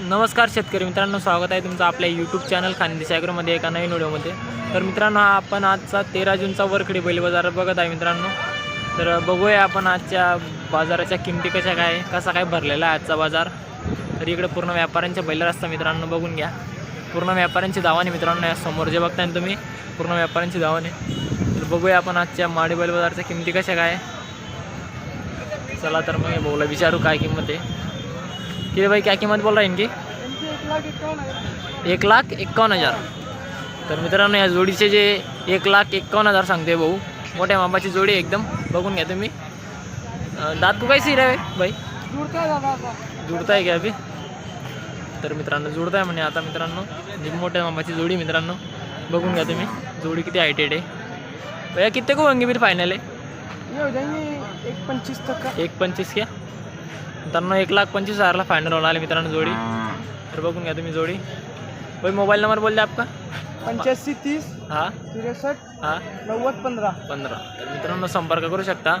नमस्कार शेतकरी मित्रांनो स्वागत आहे तुमचं आपल्या यूट्यूब चॅनल खानदेश ॲग्रोमध्ये एका नवीन व्हिडिओमध्ये. तर मित्रांनो हा आपण आजचा तेरा जूनचा वरखडी बैल बाजार बघत आहे मित्रांनो. तर बघूया आपण आजच्या बाजाराच्या किमती कशा काय कसा काय भरलेला आहे आजचा बाजार. तर इकडे पूर्ण व्यापाऱ्यांच्या बैल असतात मित्रांनो बघून घ्या. पूर्ण व्यापाऱ्यांची दावाने मित्रांनो या समोर जे बघताय ना तुम्ही पूर्ण व्यापाऱ्यांची दावाने तर बघूया आपण आजच्या माडी बैल बाजारच्या किमती कशा काय. चला तर मग बोला विचारू काय किंमत आहे. किती भाई क्या किंमत बोल रहा है इनकी? एक लाख एक्कावन्न हजार। तर मित्रांनो या जोडीचे जे एक लाख एक्कावन्न हजार सांगते भाऊ मोठ्या मापाची जोडी आहे एकदम बघून घ्या तुम्ही. दात को कैसी रे भाई. जुडताय का अभि? तर मित्रांनो जुडताय म्हणे आता मित्रांनो. मोठ्या मापाची जोडी मित्रांनो. बघून घ्या तुम्ही जोडी किती हायटेड आहे. भैया कितने को होंगे फिर फायनल है ये हो जाएंगे एक पंचीस तक एक पंचवीस क्या? मित्रांनो एक लाख पंचवीस हजारला फायनल होणार आहे मित्रांनो जोडी. तर बघून घ्या तुम्ही जोडी. भाई मोबाईल नंबर बोल द्या आपका? पंच्याऐंशी तीस हा. तिरेसष्ट हा. नव्वद पंधरा. पंधरा. तर मित्रांनो संपर्क करू शकता.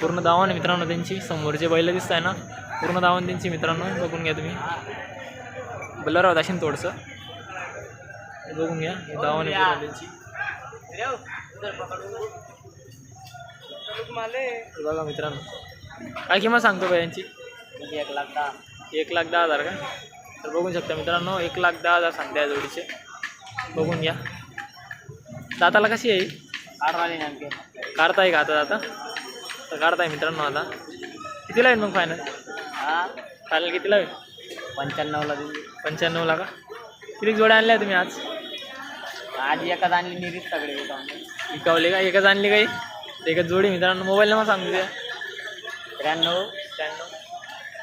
पूर्ण दावाने मित्रांनो त्यांची. समोरचे बैल दिसत आहे ना. पूर्ण दावाने त्यांची मित्रांनो. बघून घ्या तुम्ही. बलर होत असेल थोडंसं. बघून घ्या. दावाने पूर्ण त्यांची. बघा मित्रांनो. काय किंमत सांगतो बाई यांची? एक लाख दहा. एक लाख दहा हजार का? तर बघू शकता मित्रांनो एक लाख दहा हजार सांगते या जोडीचे. बघून घ्या. दाताला कशी आहे? वाले नेमके. काढताय का आता आता तर काढताय मित्रांनो आता. कितीला येईल मग फायनल हा? फायनल कितीला होईल? पंच्याण्णवला दिली पंच्याण्णवला का? किती जोड्या आणल्या तुम्ही आज? आज एकाच आणली निरीत सगळे विकावले. का? एकच आणली काही? एकच जोडी मित्रांनो मोबाईल नंबर सांगतो द्या. त्र्याण्णव. त्र्याण्णव.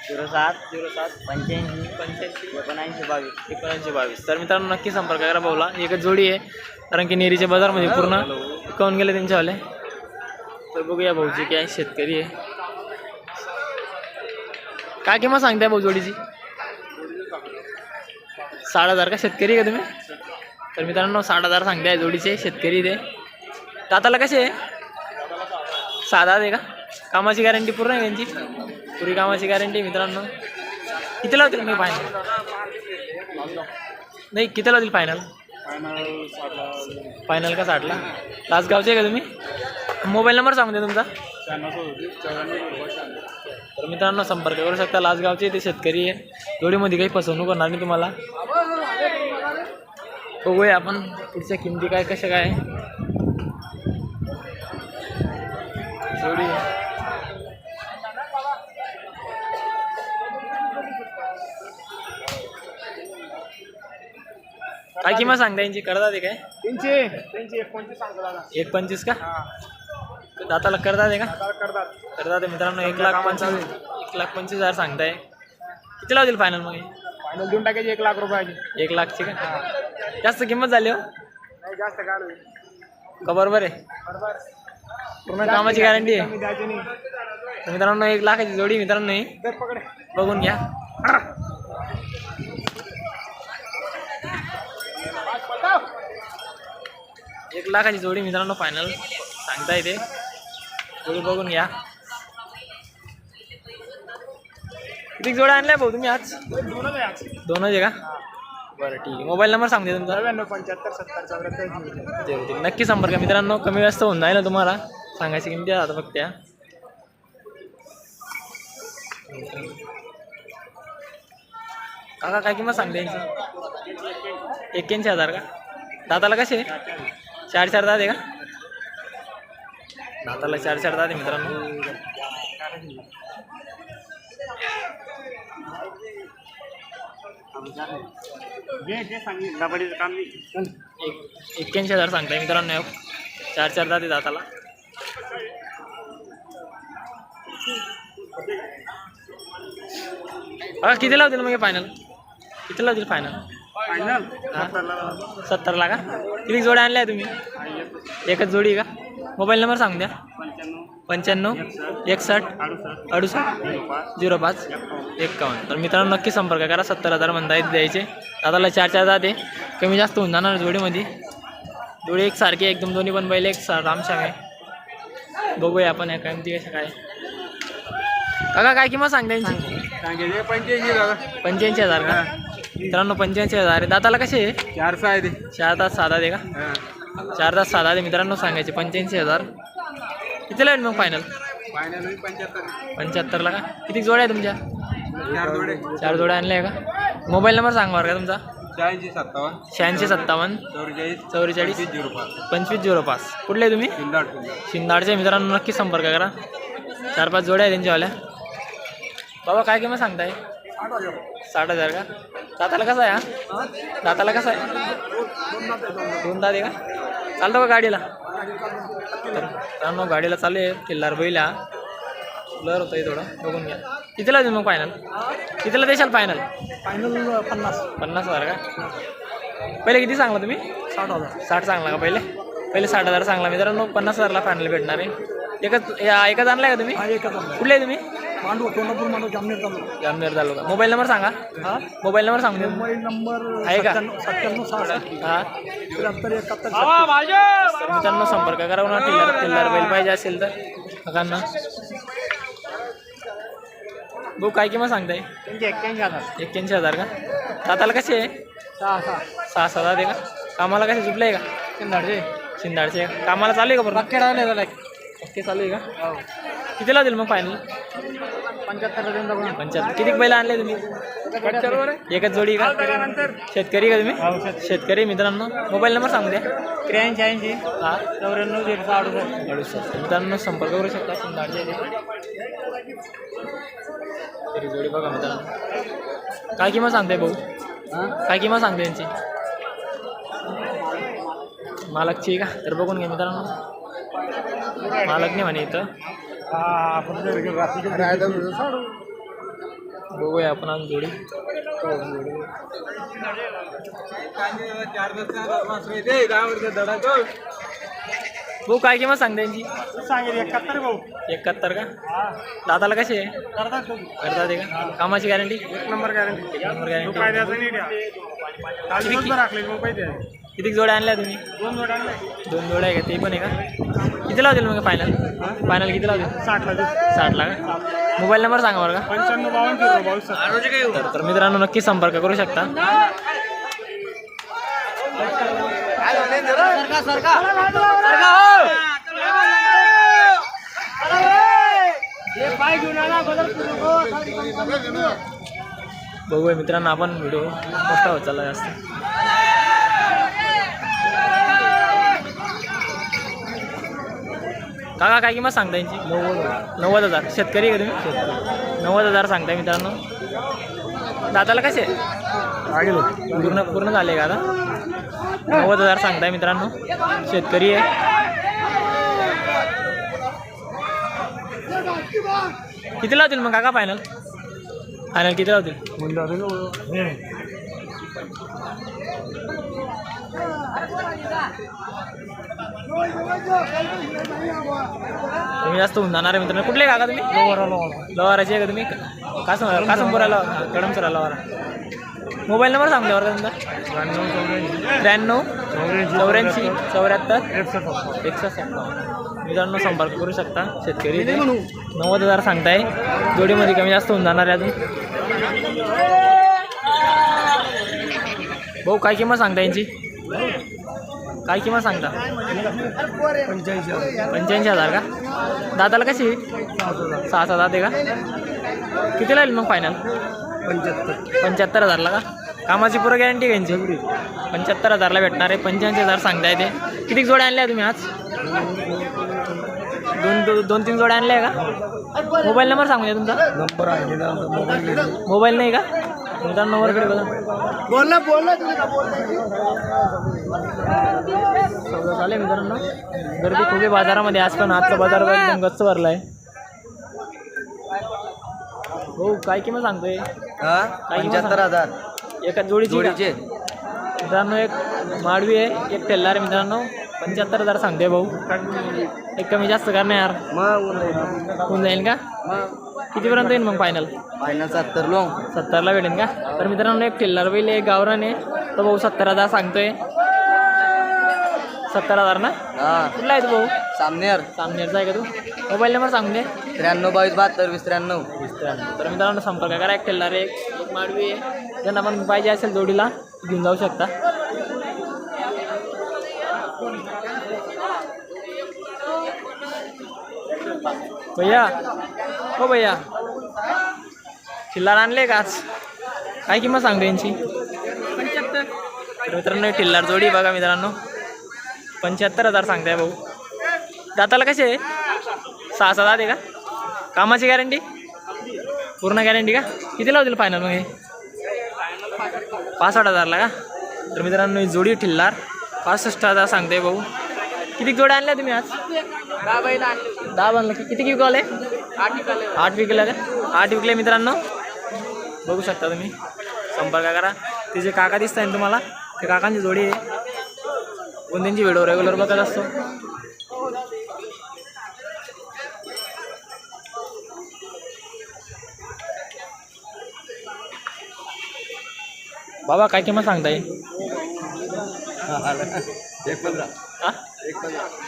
झिरो सात झिरो सात पंच्याऐंशी पंच्याऐंशी. एकोणऐंशी बावीस. एकोणऐंशी बावीस. तर मित्रांनो नक्की संपर्क करा भाऊला. एकच जोडी आहे कारण की नेरीच्या बाजारमध्ये पूर्ण विकावून गेले त्यांच्यावाले? तर बघूया भाऊची काय शेतकरी आहे. काय किंमत सांगताय भाऊ जोडीची? साठ हजार का शेतकरी आहे का तुम्ही? तर मित्रांनो साठ हजार सांगताय जोडीचे शेतकरी ते. दाताला कसे आहे? साधा आहे का? कामाची गॅरंटी पूर्ण आहे त्यांची? पुरी कामाची गॅरंटी मित्रांनो. किती लावतील मी फायनल नाही किती लावतील फायनल फायनल का साठला? लासगावचे आहे का तुम्ही? मोबाईल नंबर सांगते द्या तुमचा. तर मित्रांनो संपर्क करू शकता. लासगावचे ते शेतकरी आहे. जोडीमध्ये काही फसवणूक करणार नाही तुम्हाला. बघूया आपण पुढच्या किमती काय कशा काय काय किंमत सांगता यांची? करतात आहे काय? त्यांचे. त्यांचे एकोणतीस सांगतो दादा. एक पंचवीस का? दाताला करतात आहे का? दादा करतात. करतात आहे मित्रांनो एक लाख पंचवीस एक लाख पंचवीस हजार सांगताय. किती लावतील फायनल मग? फायनल देऊन टाकायचे एक लाख रुपयाची. एक लाखची का? जास्त किंमत झाली हो? नाही जास्त का बरोबर आहे? बरोबर. पूर्ण कामाची गॅरंटी आहे. मित्रांनो एक लाखाची जोडी मित्रांनो बघून घ्या. एक लाखाची जोडी मित्रांनो फायनल सांगता येते जोडी बघून घ्या. किती जोड्या आणल्या भाऊ तुम्ही आज? दोनच आहे का? बरं ठीक आहे. मोबाईल नंबर सांगते तुमचा. नव्याण्णव पंच्याहत्तर सत्तर चौऱ्याहत्तर. नक्की संपर्क मित्रांनो कमी जास्त होऊन जाईल ना तुम्हाला. सांगायची किमती आता फक्त या. काका काय किंमत सांगते यांची? एक्क्याऐंशी हजार का? दाताला कसे? चार चार आहे का? दाताला चार चार आहे मित्रांनो. एक्क्याऐंशी हजार सांगताय मित्रांनो. चार चार आहे दाताला. हा किती लावतील मग फायनल किती लावतील फायनल फायनल सत्तरला का? किती जोड्या आणल्या तुम्ही? एकच जोडी का? मोबाईल नंबर सांगून द्या. पंच्याण्णव एकसष्ट अडुसष्ट झिरो पाच एक्कावन्न तर मित्रांनो नक्की संपर्क करा. सत्तर हजार म्हणता येत द्यायचे. दादाला चार चार जाते कमी जास्त होऊन जाणार जोडीमध्ये. जोडी एक सारखी आहे, एकदम दोन्ही पण बैल एक सा रामश्याम आहे. बघूया आपण या किमती कशा काय. काका काय किंमत सांगता सांगितले पंच्याऐंशी दादा. पंच्याऐंशी हजार का? मित्रांनो पंच्याऐंशी हजार आहे. दाताला कसे आहे? चार सहा आहे चार तास साधा दे का? चार तास साधा दे मित्रांनो सांगायचे पंच्याऐंशी हजार. कितीला आहे मग फायनल फायनल पंच्याहत्तर. पंच्याहत्तरला का? किती जोड्या आहे तुमच्या? चार जोडे चार जोड्या आणल्या आहे का? मोबाईल नंबर सांगा बरं का तुमचा. शहाऐंशी सत्तावन्न. शहाऐंशी सत्तावन्न. चौवेचाळीस. चौवेचाळीस. झिरो पाच. पंचवीस झिरो पाच. कुठले आहे तुम्ही? शिंदाड शिंदाडचे मित्रांनो नक्की संपर्क करा. चार पाच जोड्या आहे त्यांच्यावाल्या. बाबा काय किंमत सांगताय? साठ हजार का? दाताला कसा आहे हा? दाताला कसा आहे? दोन दात आहे का? चालतो का गाडीला? तर गाडीला चालू आहे. किल्लार बैला ब्लर होतं थोडं. बघून घ्या. कितीला देऊ मग फायनल कितीला देशाल फायनल फायनल पन्नास. पन्नास हजार का? पहिले किती सांगला तुम्ही? साठ हजार. साठ सांगला का पहिले? पहिले साठ हजार सांगला. मित्रांनो पन्नास हजारला फायनल भेटणार आहे. एकच या एकच आणलाय का तुम्ही? एकच आणला कुठले आहे तुम्ही? मांडू कोल्हापूर मांडू जामनेर तालुका. जामनेर तालुका. मोबाईल नंबर सांगा. हा? मोबाईल नंबर सांगू. दे मोबाईल नंबर आहे का? सत्त्याण्णव सहासष्ट. हा? त्र्याहत्तर एकाहत्तर तर मित्रांनो संपर्क करा ना टिल्लर टिल्लर बैल पाहिजे असेल तर. काकांना भाऊ काय किंमत सांगताय? त्यांचे एक्क्याऐंशी हजार एक्क्याऐंशी हजार का? दाताला कसे आहे? सहा सहा सहा सहा आहे का? कामाला कसे झुपले का? शिंदाडचे. शिंदाडचे का? कामाला चालू आहे का बरं राहिले झाला. ओके चालू आहे का? कितीला देईल मग फायनल पंच्याहत्तर पंच्याहत्तर. किती बैल आणले तुम्ही? एकच जोडी का? शेतकरी का तुम्ही? शेतकरी. मित्रांनो. मोबाईल नंबर सांगू द्या. त्र्याऐंशी ऐंशी. हा. चौऱ्याण्णव सहा अडुसष्ट. अडुसष्ट. मित्रांनो संपर्क करू शकता तरी जोडी बघा मित्रांनो. काय किंमत सांगते भाऊ? काय किंमत सांगते यांची? मालकची का? तर बघून घ्या मित्रांनो. मालक नाही म्हणे इथं. बघूया आपण आज जोडी. भाऊ काय किंमत सांग त्यांची सांगेल एकाहत्तर भाऊ एकाहत्तर का? दादाला कसे आहे? करतात आहे का? कामाची गॅरंटी एक नंबर गॅरंटी एक नंबर गॅरंटी किती जोड्या आणल्या तुम्ही? दोन जोड्या आणल्या. दोन जोड्या आहे का? ते पण आहे का? किती लावतील मग फायनल फायनल किती लावतील? साठला देऊ साठला का मोबाईल नंबर सांगा बरं का. पंच्याण्णव बावन्न बावीस तर तर मित्रांनो नक्की संपर्क करू शकता. बघूया मित्रांनो आपण व्हिडिओ मोठा होत चालला जास्त. काका काय किंमत सांगता यांची? नव्वद हजार. शेतकरी आहे का तुम्ही? नव्वद हजार सांगताय मित्रांनो. दादाला कसे पूर्ण पूर्ण झाले का आता? नव्वद हजार सांगताय मित्रांनो. शेतकरी आहे. किती लावतील मग काका फायनल फायनल किती लावतील? तुम्ही जास्त होऊन जाणार आहे मित्रांनो. कुठले काका तुम्ही? लवाराचे आहे का तुम्ही? कासम कासमपुराला कडमसरा लवारा मोबाईल नंबर सांगू बरं तुमचा? त्र्याण्णव चौऱ्याऐंशी. चौऱ्याहत्तर एकसष्ट मित्रांनो संपर्क करू शकता शेतकरी. नव्वद हजार सांगताय. जोडीमध्ये कमी जास्त होऊन जाणार आहे अजून. भाऊ काय किंमत सांगता यांची? काय किंमत सांगता? पंच्याऐंशी हजार पंच्याऐंशी हजार का? दादाला कशी सहा दात आहे का? किती लागेल मग फायनल पंच्याहत्तर पंच्याहत्तर हजारला का? कामाची पुरं गॅरंटी घ्यायची पंच्याहत्तर हजारला भेटणार आहे. पंच्याऐंशी हजार सांगताय ते. किती जोड्या आणल्या तुम्ही आज? दोन दो, दोन तीन जोड्या आणल्या का? मोबाईल नंबर सांगू द्या तुमचा. नंबर मोबाईल नाही का? मित्रांनो नंबरकडे बघा. बोल ना बोल ना सौदा चालेल मित्रांनो. गर्दी खूप आहे बाजारामध्ये. आज पण आजचा बाजार एकदम गच्च भरला आहे हो काय किंमत सांगतोय? काय सांग- हजार. एका जोडीची मित्रांनो एक माडवी आहे एक तेल्लार आहे मित्रांनो. पंच्याहत्तर हजार सांगते भाऊ. एक कमी जास्त कर ना यार मग होऊन जाईल का? कितीपर्यंत येईल मग फायनल फायनल सत्तर लोंग सत्तरला भेटेल का? तर मित्रांनो एक टिल्लर बैल आहे गावरान आहे. तो भाऊ सत्तर हजार सांगतोय. सत्तर हजार ना? हा. कुठला आहे तो भाऊ? सामनेर. सामनेरचा आहे का तू? मोबाईल नंबर सांगून दे. त्र्याण्णव बावीस बहात्तर वीस त्र्याण्णव. वीस त्र्याण्णव. तर मित्रांनो संपर्क करा. एक ठेलणार एक एक माडवी आहे. ज्यांना पण पाहिजे असेल जोडीला घेऊन जाऊ शकता. भैया हो भैया. ठिल्लार आणले का आज? काय किंमत सांगतो यांची? पंच्याहत्तर मित्रांनो ठिल्लार जोडी बघा मित्रांनो. पंच्याहत्तर हजार सांगताय भाऊ. दाताला कसे आहे? सहा सात आहे का? कामाची गॅरंटी पूर्ण गॅरंटी का? किती लावतील फायनल मग हे? पासष्ट हजारला का? तर मित्रांनो ही जोडी ठिल्लार पासष्ट हजार सांगते भाऊ. किती जोड्या आणल्या तुम्ही आज? दहा बनलं की किती विकले. आठ विकले का? आठ विकले मित्रांनो. बघू शकता तुम्ही. संपर्क करा. ते जे काका दिसत आहे तुम्हाला ते काकांची जोडी आहे. त्यांची व्हिडिओ रेग्युलर बघत असतो. बाबा काय किंमत सांगताय?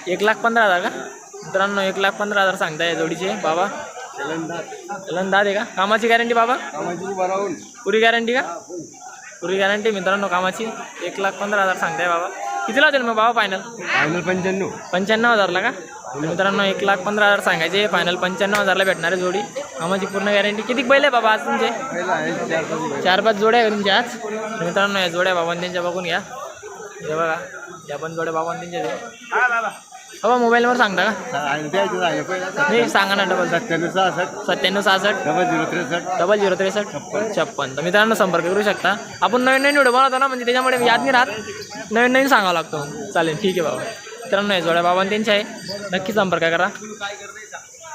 एक लाख पंधरा हजार का? मित्रांनो एक लाख पंधरा हजार सांगताय जोडीचे. बाबा. लंदाद आहे का? कामाची गॅरंटी बाबा? पुरी गॅरंटी का? पुरी गॅरंटी मित्रांनो कामाची. एक लाख पंधरा हजार सांगताय बाबा. किती लावतील मग बाबा फायनल फायनल पंच्याण्णव. पंच्याण्णव हजारला का? तर मित्रांनो एक लाख पंधरा हजार सांगायचे. फायनल पंच्याण्णव हजारला भेटणार आहे जोडी. कामाची पूर्ण गॅरंटी. किती बैल आहे बाबा आज तुमचे? चार पाच जोड्या आहे तुमच्या आज? तर मित्रांनो या जोड्या बाबांनी त्यांच्या बघून घ्या. हे बघा या पण जोड्या बाबांनी त्यांच्या हो मोबाईलवर सांगता का? आहे द्यायचं आहे पहिला. नाही सांगा ना डबल सत्त्याण्णव सहासष्ट. सत्त्याण्णव सहासष्ट. डबल झिरो त्रेसष्ट. डबल झिरो त्रेसष्ट. छप्पन. तर मित्रांनो संपर्क करू शकता. आपण नवीन नवीन व्हिडिओ बनवतो ना म्हणजे त्याच्यामुळे याद नाही राहत. नवीन नवीन सांगावं लागतो. चालेल ठीक आहे बाबा. मित्रांनो हे जोड्या बाबा त्यांच्या आहे. नक्की संपर्क करा.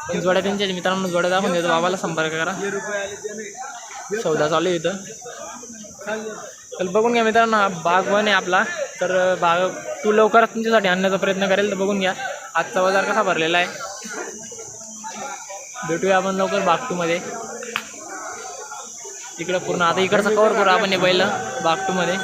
पण जोड्या त्यांच्या. मित्रांनो जोड्या दाखवून देतो. बाबाला संपर्क करा. सौदा चालू आहे इथं. बघून घ्या मित्रांनो हा बाग वन आहे आपला. तर भाग तू लवकरच तुमच्यासाठी आणण्याचा प्रयत्न करेल तर बघून घ्या. आजचा बाजार कसा भरलेला आहे. भेटूया आपण लवकर बागटूमध्ये. इकडं पूर्ण आता इकडचं कवर करू आपण हे बैल बागटूमध्ये.